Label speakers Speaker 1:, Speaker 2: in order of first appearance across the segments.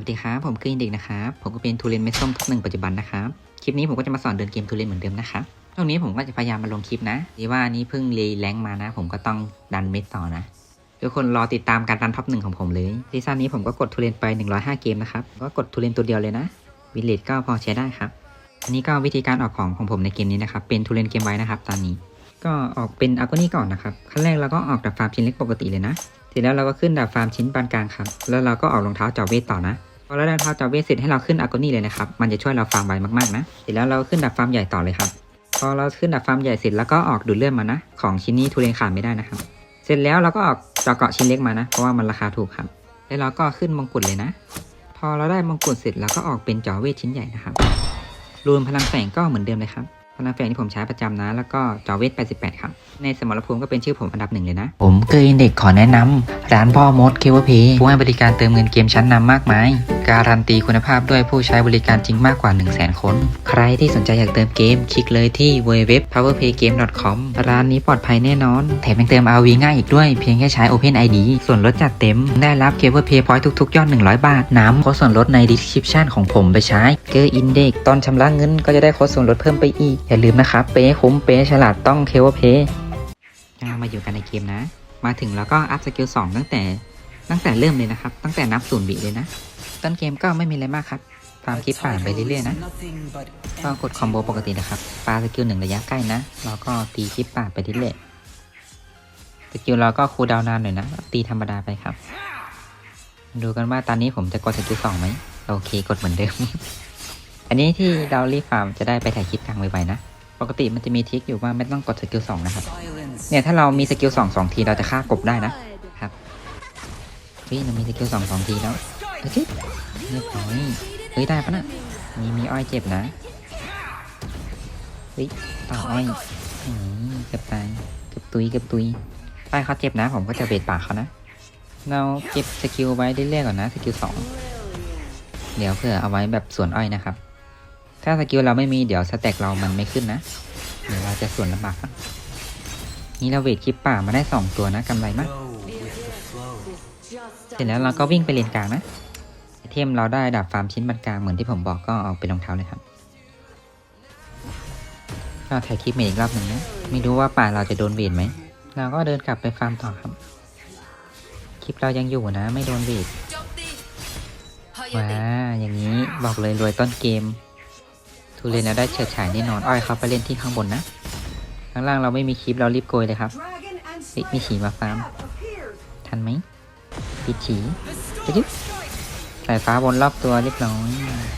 Speaker 1: วัสดีครับ ผมคืออินเด็กนะครับ ผมก็เป็นทูเรนเม็ดส้มทุกหนึ่งปัจจุบันนะครับ คลิปนี้ผมก็จะมาสอนเดินเกมทูเรนเหมือนเดิมนะครับช่วงนี้ผมก็จะพยายามมาลงคลิปนะดีว่านี้เพิ่งรีแรงมานะ ผมก็ต้องดันเม็ดต่อนะ ทุกคนรอติดตามการดันท็อปหนึ่งของผมเลยซีซั่นนี้ผมก็กดทูเรนไป 105 เกมนะครับ ก็กดทูเรนตัวเดียวเลยนะ วิลเลจก็พอใช้ได้ครับ อันนี้ก็วิธีการออกของของผมในเกมนี้นะครับ เป็นทูเรนเกมไว้นะครับ ตอนนี้ ก็ออกเป็นอาร์โกนี่ก่อนนะครับ ขั้นแรกเราก็ออกดับฟาร์มชิ้นเล็กปกติเลยนะ เสร็จแล้วเราก็ขึ้นดับฟาร์มชิ้นปานกลางครับ แล้วเราก็ออกรองเท้าจาเวทต่อนะ พอเราได้รองเท้าจาเวทเสร็จให้เราขึ้นอาโกนี่เลยนะครับ มันจะช่วยเราฟาร์มไวมากๆนะ เสร็จแล้วเราขึ้นดับฟาร์มใหญ่ต่อเลยครับ พอเราขึ้นดับฟาร์มใหญ่เสร็จแล้วก็ออกดูดเลือดมานะ ของชิ้นนี้ทุเรียนขาดไม่ได้นะครับ เสร็จแล้วเราก็ออกจอเกาะชิ้นเล็กมานะ เพราะว่ามันราคาถูกครับ แล้วเราก็ขึ้นมงกุฎเลยนะ พอเราได้มงกุฎเสร็จแล้วก็ออกเป็นจอเวทชิ้นใหญ่นะครับ รวมพลังแฝงก็เหมือนเดิมเลยครับพลังแฝงที่ผมใช้ประจำนะ แล้วก็จอเวท88 ครับ ในสมรภูมิก็เป็นชื่อผมอันดับหนึ่งเลยนะ ผมเกยเด็กขอแนะนำร้านพ่อมดเคเวพย์ผู้ให้บริการเติมเงินเกมชั้นนำมากมาย การันตีคุณภาพด้วยผู้ใช้บริการจริงมากกว่า 1 0 0 0 0แคน ใครที่สนใจอยากเติมเกม คลิกเลยที่ www.powerplaygame.com ร้านนี้ปลอดภัยแน่นอน แถมยังเติม RV ง่ายอีกด้วย เพียงแค่ใช้ Open ID ส่วนลดจัดเต็ม ได้รับเคเวเพย์พอยต์ทุกๆ ยอด 100 บาท น้ำโค้ดส่วนลดใน description ของผมไปใช้เกอร์อินเด็กตอนชำระเงินก็จะได้โค้ดส่วนลดเพิ่มไปอีก อย่าลืมนะครับเป๊ะคุ้มเป๊ะฉลาดต้องเคเวเพย์มาอยู่กันในเกมนะ มาถึงแล้วก็อัพสกิล2ตั้งแต่ตั้งแต่เริ่มเลยนะครับ ตั้งแต่นับศูนย์วิเลยนะ ต้นเกมก็ไม่มีอะไรมากครับ ตามคลิปผ่านไปเรื่อยๆนะก็กดคอมโบปกตินะครับปาสกิลหนึ่งระยะใกล้นะเราก็ตีคลิปป่าดไปเรื่อยๆสกิลเราก็คูลดาวน์นานหน่อยนะ ตีธรรมดาไปครับ ดูกันว่าตอนนี้ผมจะกดสกิลสองไหมโอเคกดเหมือนเดิม อันนี้ที่ดาวลี่ฟาร์มจะได้ไปถ่ายคลิปกลางไวๆนะปกติมันจะมีทริคอยู่ว่าไม่ต้องกดสกิลสองนะครับ เนี่ยถ้าเรามีสกิลสองสองทีเราจะฆ่ากบได้นะครับเฮ้ยเรามีสกิลสองสองทีแล้ว เฮ้ยเรียบร้อยเฮ้ยได้ปะน่ะมีมีอ้อยเจ็บนะเฮ้ยต่ออ้อยอืมเกือบตายเกือบตุยเกือบตุยป้ายเขาเจ็บนะ ผมก็จะเบรดปากเขานะ เราเก็บสกิลไว้เรื่อยๆก่อนนะสกิลสองเดี๋ยวเพื่อเอาไว้แบบสวนอ้อยนะครับ ถ้าสกิลเราไม่มีเดี๋ยวสแต็กเรามันไม่ขึ้นนะ เดี๋ยวเราจะสวนลำบากนี่เราเวทคลิปป่ามาได้สองตัวนะกำไรมากเสร็จแล้วเราก็วิ่งไปเลนกลางนะ เทมเราได้ดาบฟาร์มชิ้นบรรกลางเหมือนที่ผมบอกก็เอาเป็นรองเท้าเลยครับก็ถ่ายคลิปเมทอีกรอบหนึ่งนะไม่รู้ว่าป่าเราจะโดนเวทไหมเราก็เดินกลับไปฟาร์มต่อครับ คลิปเรายังอยู่นะ ไม่โดนเวทว้าอย่างนี้บอกเลยรวยต้นเกม ทูเรนเราได้เฉิดฉายแน่นอนอ้อยเขาไปเล่นที่ข้างบนนะข้างล่างเราไม่มีคลิปเรารีบโกยเลยครับมีฉีมาฟาร์มทันไหมปิดฉีไปยึด สายฟ้าบนรอบตัวเรียบร้อย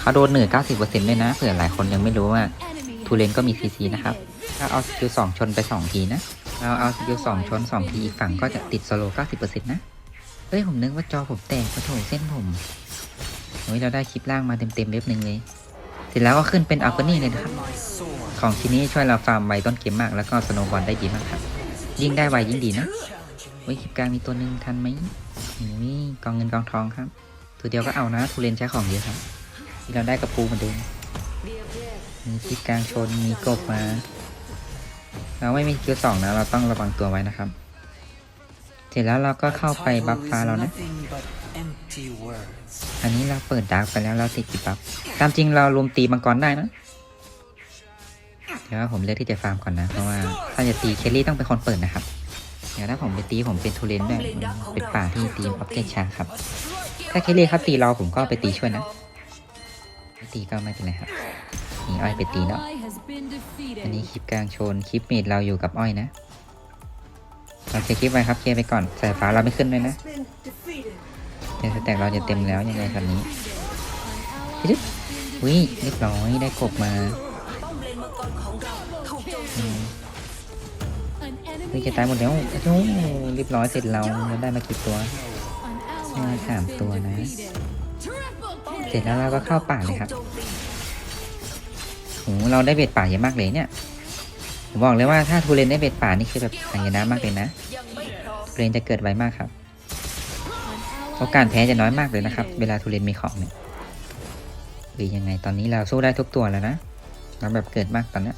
Speaker 1: เขาโดนเหนือ 90%เลยนะเผื่อหลายคนยังไม่รู้ว่าทูเลนก็มีซีซีนะครับ ถ้าเอาสกิลสองชนไป 2 ทีนะ เราเอาสกิลสองชน 2 ทีอีกฝั่งก็จะติดโซโล่90%นะ เฮ้ย ผมนึกว่าจอผมแตกกระโถเส้นผมโอ้ยเราได้คลิปล่างมาเต็มๆเว็บหนึ่งเลย เสร็จแล้วก็ขึ้นเป็นอัลกนี่เลยนะครับ ของชิ้นนี้ช่วยเราฟาร์มไวต้นเกมมาก แล้วก็สโนว์บอลได้ดีมากครับยิ่งได้ไวยิ่งดีนะเฮ้ยคลิปกลางมีตัวหนึ่งทันไหมนี่กองเงินกองทองครับ ตัวเดียวก็เอานะทุเรนใช้ของเยอะครับ ที่เราได้กระปูเหมือนเดิมมีคลิปกลางชนมีกบมา เราไม่มีคิวสองนะ เราต้องระวังตัวไว้นะครับ เสร็จแล้วเราก็เข้าไปบัฟฟ้าเรานะ อันนี้เราเปิดดาร์กไปแล้วเราติดจิบบัฟตามจริงเรารวมตีมังกรได้นะแต่ว่าผมเลือกที่จะฟาร์มก่อนนะ เพราะว่าถ้าจะตีเคลลี่ต้องเป็นคนเปิดนะครับ เดี๋ยวถ้าผมไปตีผมเป็นทูเรนด้วยเป็นป่าที่ตีออบเกตชาครับ ถ้าเคลลี่ครับตีเราผมก็ไปตีช่วยนะไม่ตีก็ไม่เป็นไรครับนี่อ้อยไปตีแล้วอันนี้คลิปกลางชนคลิปเมดเราอยู่กับอ้อยนะเราเคคลิปไว้ครับเคลียร์ไปก่อนสายฟ้าเราไม่ขึ้นเลยนะเดี๋ยวสแต็กเราจะเต็มแล้วยังไงแบบนี้จิ๊บวิเรียบร้อยได้กบมาอืมวิจะตายหมดแล้วโอ้เรียบร้อยเสร็จเราเราได้มากี่ตัว มาสามตัวนะ เสร็จแล้วเราก็เข้าป่าเลยครับโหเราได้เบ็ดป่าเยอะมากเลยเนี่ย ผมบอกเลยว่าถ้าทูเรนได้เบ็ดป่านี่คือแบบหายนะมากเลยนะทูเรนจะเกิดไวมากครับ โอกาสแพ้จะน้อยมากเลยนะครับ เวลาทูเรนมีของเนี่ยหรือยังไงตอนนี้เราสู้ได้ทุกตัวแล้วนะ เราแบบเกิดมากตอนนี้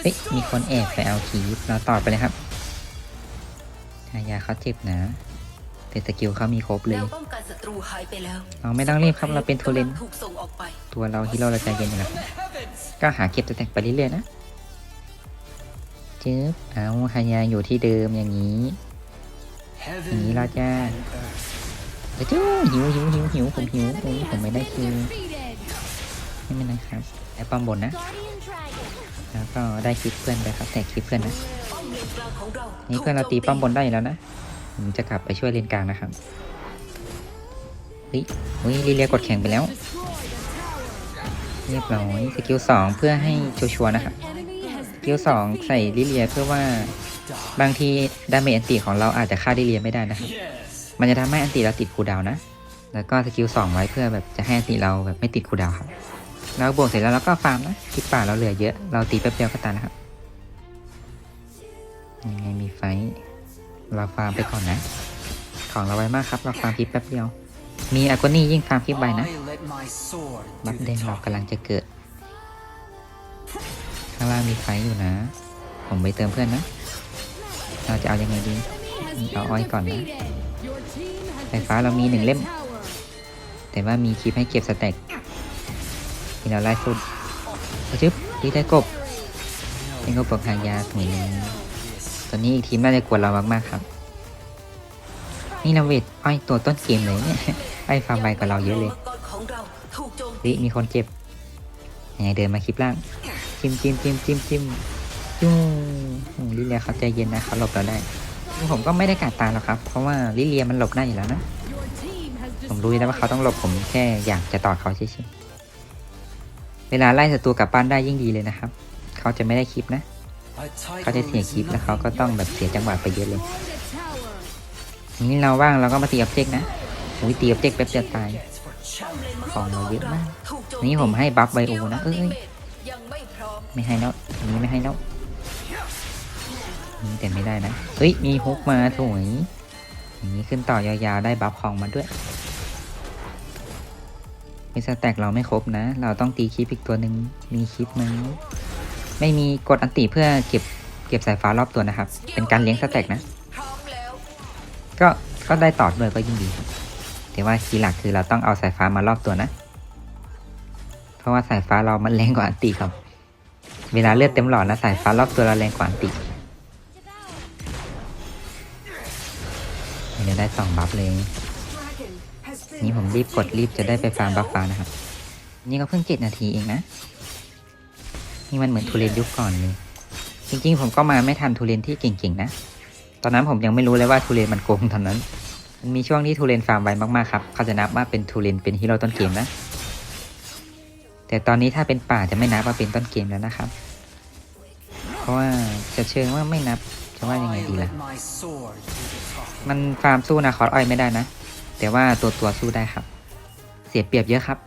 Speaker 1: เฮ้ยมีคนแอบไปเอาคีบเราต่อไปเลยครับฮายาเขาเจ็บนะ แต่สกิลเขามีครบเลย
Speaker 2: แนวป้องกันศัตตรูหายไปแล้ว
Speaker 1: เราไม่ต้องรีบครับเราเป็นทูเรน
Speaker 2: ถูกส่งออกไป
Speaker 1: ตัวเราฮีโร่เราใจเย็นอยู่แล้วก็หาเก็บสแต็กไปเรื่อยๆนะจึ๊บเอาฮายาอยู่ที่เดิมอย่างนี้อย่างนี้เราจะเจ้าหิวหิวหิวหิวผมหิวอุ้ยผมไม่ได้คิวไม่เป็นไรครับแอปปอมบนนะ แล้วก็ได้คลิปเพื่อนไปครับแต่คลิปเพื่อนนะ
Speaker 2: ป้อมเลนกลางของเรา
Speaker 1: นี่
Speaker 2: นี่
Speaker 1: เพื่อนเราตีป้อมบนได้อยู่แล้วนะ ผมจะกลับไปช่วยเลนกลางนะครับเฮ้ยเฮ้ยลิเลียกดแข่งไปแล้ว เรียบร้อยสกิลสองเพื่อให้ชัวร์นะครับสกิลสองใส่ลิเลียเพื่อว่าบางทีดาเมจอันติของเราอาจจะฆ่าลิเลียไม่ได้นะครับมันจะทำให้อันติเราติดคูดาวนะ แล้วก็สกิลสองไว้เพื่อแบบจะให้อันติเราแบบไม่ติดคูดาวครับเราบวกเสร็จแล้วเราก็ฟาร์มนะคลิปป่าเราเหลือเยอะ เราตีแป๊บเดียวก็ตายนะครับยังไงมีไฟ เราฟาร์มไปก่อนนะ ของเราไว้มากครับ เราฟาร์มคลิปแป๊บเดียว มีอากนี่ยิ่งฟาร์มคลิปใบนะบัฟแดงเรากำลังจะเกิด ข้างล่างมีไฟอยู่นะ ผมไปเติมเพื่อนนะ เราจะเอายังไงดี เอาอ้อยก่อนนะ ไฟฟ้าเรามีหนึ่งเล่ม แต่ว่ามีคลิปให้เก็บสแต็กที่เราไล่สุดจึ๊บที่ได้กบเป็นกบปกหางยาถุงนึง ตอนนี้อีกทีมน่าจะกวนเรามากๆครับ นี่เราเวทอ้อยตัวต้นเกมเลยเนี่ยไอ้ฟาร์มไวกว่าเราเยอะเลย
Speaker 2: มังกรของเราถูกโจม
Speaker 1: วิมีคนเจ็บยังไงเดินมาคลิปล่างจิ้มจิ้มจิ้มจิ้มจิ้มจุ้งลิเลียเขาใจเย็นนะเขาหลบเราได้ผมก็ไม่ได้กัดตาหรอกครับ เพราะว่าลิเลียมันหลบได้อยู่แล้วนะ ผมรู้แล้วว่าเขาต้องหลบผมแค่อยากจะต่อเขาเฉยๆเวลาไล่ศัตรูกลับบ้านได้ยิ่งดีเลยนะครับ เขาจะไม่ได้คลิปนะ เขาจะเสียคลิปแล้วเขาก็ต้องแบบเสียจังหวะไปเยอะเลยนี่เราว่างเราก็มาตีออบเจกต์นะอุ้ยตีออบเจกต์แป๊บเดียวตาย ของเราเยอะมาก
Speaker 2: ถูกโจ
Speaker 1: นี่ผมให้บัฟไบโอนะ เอ้ย
Speaker 2: ยังไม่พร้อม
Speaker 1: ไม่ให้แล้วอันนี้ไม่ให้แล้วนี่แต่ไม่ได้นะ เฮ้ย มีฮุกมาถวยอย่างนี้ขึ้นต่อยาวๆได้บัฟของมาด้วยมีสแต็กเราไม่ครบนะ เราต้องตีคลิปอีกตัวหนึ่งมีคลิปไหม ไม่มีกดอันติเพื่อเก็บเก็บสายฟ้ารอบตัวนะครับ เป็นการเลี้ยงสแต็กนะ ก็ก็ได้ต่อด้วยก็ยิ่งดีครับแต่ว่าคีย์หลักคือเราต้องเอาสายฟ้ามารอบตัวนะ เพราะว่าสายฟ้าเรามันแรงกว่าอันติครับ เวลาเลือดเต็มหลอดนะสายฟ้ารอบตัวเราแรงกว่าอันติเดี๋ยวได้สองบัฟเลยนี่ผมรีบกดรีบจะได้ไปฟาร์มบัฟฟ้านะครับ นี่ก็เพิ่งเจ็ดนาทีเองนะ นี่มันเหมือนทูเรนยุคก่อนเลย จริงๆ ผมก็มาไม่ทันทูเรนที่เก่งๆนะ ตอนนั้นผมยังไม่รู้เลยว่าทูเรนมันโกงตอนนั้น มันมีช่วงที่ทูเรนฟาร์มไวมากๆครับ เขาจะนับว่าเป็นทูเรนเป็นฮีโร่ต้นเกมนะ แต่ตอนนี้ถ้าเป็นป่าจะไม่นับว่าเป็นต้นเกมแล้วนะครับ เพราะว่าจะเชิงว่าไม่นับจะว่ายังไงดีล่ะ มันฟาร์มสู้นาคอสอ้อยไม่ได้นะ แต่ว่าตัวตัวสู้ได้ครับ เสียเปรียบเยอะครับ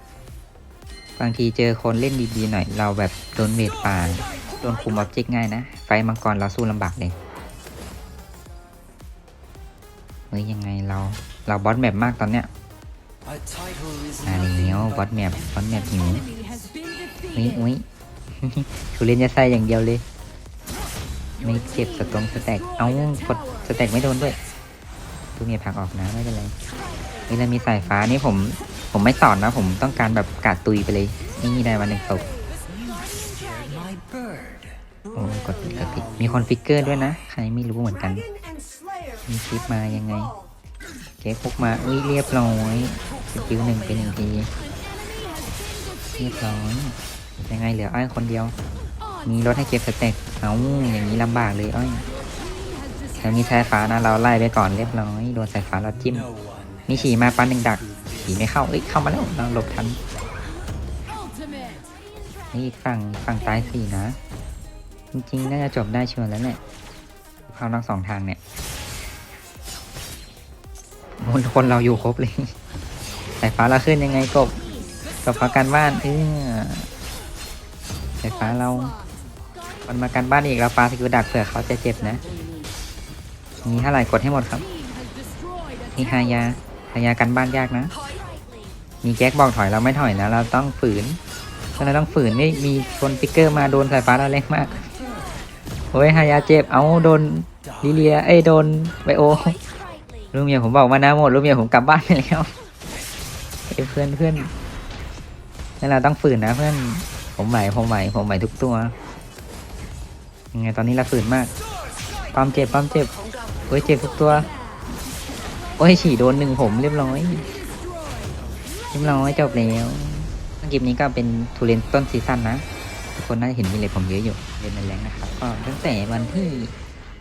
Speaker 1: บางทีเจอคนเล่นดีๆหน่อยเราแบบโดนเวทป่าโดนคุมออบเจกต์ง่ายนะ ไฟมังกรเราสู้ลำบากเลยเฮ้ยยังไงเราเราบอสแมปมากตอนเนี้ยอ่าเนี้ยวบอสแมปบอสแมปหิวอุ้ยอุ้ยทุเรียนจะใส่อย่างเดียวเลย ไม่เก็บสตรงสแต็กเอากดสแต็กไม่โดนด้วยทุเรียนผักออกนะไม่เป็นไรนี่เรามีสายฟ้านี่ผม ผมไม่สอนนะ ผมต้องการแบบกาดตุยไปเลย นี่ได้วันหนึ่งตกโอ้กดผิดกดผิดมีคนฟิกเกอร์ด้วยนะ ใครไม่รู้เหมือนกัน มีคลิปมายังไง เก๊พุกมาอุ้ยเรียบร้อยสกิลหนึ่งเป็นหนึ่งที เรียบร้อย ยังไงเหลืออ้อยคนเดียว มีรถให้เก็บสเต็กเอาอย่างนี้ลำบากเลยอ้อยแล้วมีสายฟ้านะเราไล่ไปก่อนเรียบร้อย โดนสายฟ้าเราจิ้มมีฉี่มาปั้นหนึ่งดักีไม่เข้า เอ้ยเข้ามาแล้วเราหลบทัน นี่ฝั่งฝั่งซ้ายสี่นะ จริงๆ น่าจะจบได้ชัวร์แล้วแหละเข้าทั้งสองทางเนี่ยคนคนเราอยู่ครบเลยสายฟ้าเราขึ้นยังไงกบกบพักการบ้านเออสายฟ้าเราคนมาการบ้านอีกเราปาสกิลดักเผื่อเขาจะเจ็บนะมีเท่าไหร่กดให้หมดครับนี่ฮายาฮายากันบ้านยากนะ มีแก๊กบอกถอยเราไม่ถอยนะ เราต้องฝืนถ้าเราต้องฝืนนี่มีคนปิกเกอร์มาโดนสายฟ้าเราแรงมากโอ้ยฮายาเจ็บ เอาโดนลิเลีย เอ้ยโดนไบโอลูกเมียผมบอกมานะหมดลูกเมียผมกลับบ้านไปแล้วก็บเพื่อนเพื่อนนั่นเราต้องฝืนนะเพื่อน ผมไหวผมไหวผมไหวทุกตัว ยังไงตอนนี้เราฝืนมากป้อมเจ็บป้อมเจ็บ
Speaker 2: เรา
Speaker 1: โอ้ยเจ็บทุกตัว โอ้ยฉี่โดนหนึ่งผมเรียบร้อย เรียบร้อยจบแล้วเกมนี้ก็เป็นทูเรนต้นซีซั่นนะ ทุกคนน่าจะเห็นมีเลยผมเยอะอยู่เล่นในแรงนะครับ ก็ตั้งแต่วันที่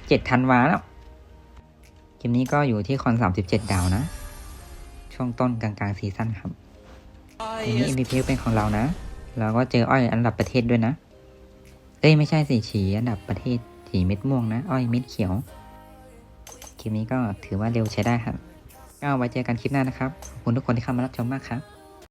Speaker 1: เจ็ดธันวาแล้วเกมนี้ก็อยู่ที่คอนสามสิบเจ็ดดาวนะ ช่วงต้นกลางกลางซีซั่นครับทีนี้ MVP เป็นของเรานะ เราก็เจออ้อยอันดับประเทศด้วยนะ เอ้ยไม่ใช่สิฉีอันดับประเทศฉีเม็ดม่วงนะ อ้อยเม็ดเขียวคลิปนี้ก็ถือว่าเร็วใช้ได้ครับ ก็ไว้เจอกันคลิปหน้านะครับขอบคุณทุกคนที่เข้ามารับชมมากครับ